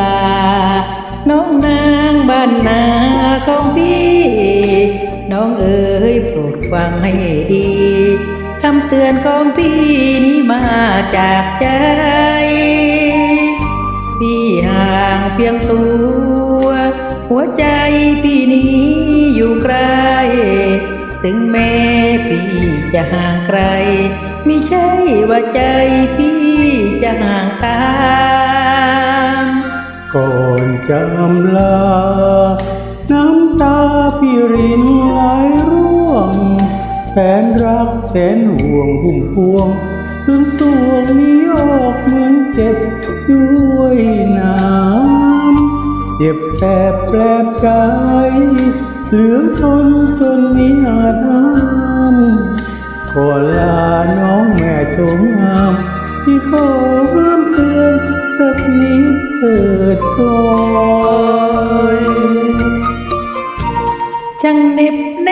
ลา น้องนางบ้านนาของพี่ น้องเอ๋ยโปรดฟังให้ดีคำเตือนของพี่นี้มาจากใจ พี่ห่างเพียงตัว หัวใจพี่นี้อยู่ไกล ถึงแม้พี่จะห่างไกล ไม่ใช่ว่าใจพี่จะห่างตา ก่อนจำลา น้ำตาพี่รินไหลร่วง แสนรักแสนห่วงหุ่มพวงจนสวงนี้ออกเหมือนเจ็บด้วยน้ำเจ็บแสบแปลบใจ เหลือทนจนมิอาจ เถิดก่อนช่างเน็บแน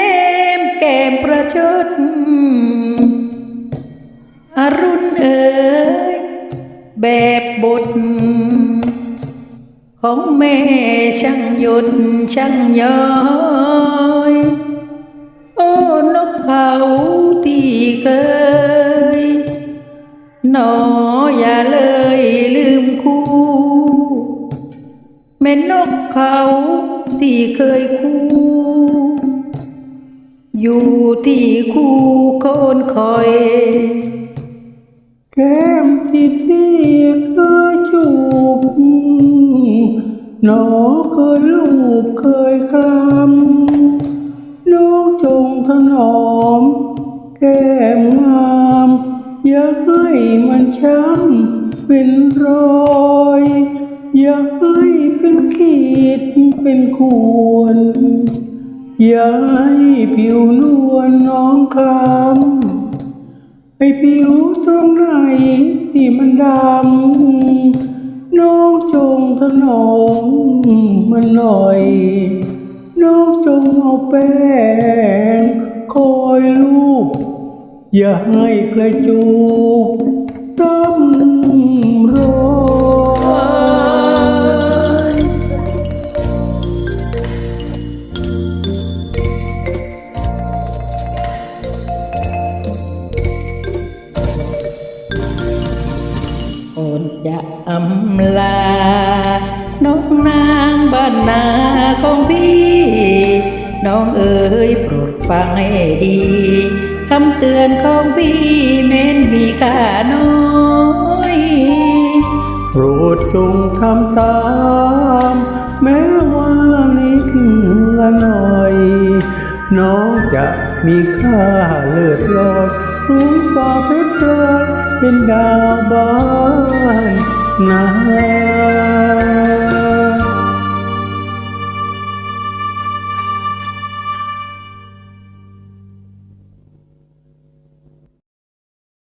มแก้มประชดอรุณเอ๋ยแบบบท ของแม่ช่างหยุดช่างย้อยโอ้นกเขาที่เคยหนออย่าเลยลืมคู่ ม่นกเขาที่เคยคู่ อยู่ที่คู่โคนคอย แก้มที่พี่เคยจูบหนอเคยลูบเคยคลำน้องจงถนอม แก้มงามอย่าให้มันช้ำเป็นรอย อย่าให้เป็นขีดเป็นข่วนอย่าให้ผิวนวลน้องคล้ำไอผิวตรงไหนที่มันดำน้องจงถนอมมันหน่อย น้องจงเอาแป้งคอยลูบอย่าให้ใครจูบ อำลาน้องนางบ้านนาของพี่ น้องเอ๋ยโปรดฟังให้ดีคำเตือนของพี่แม้นมีค่าน้อยโปรดจงทำตาม แม้ว่านิดละหน่อย น้องจะมีค่าเลิศลอยสูงกว่าเพชรลอยเป็นดาวบ้า นนา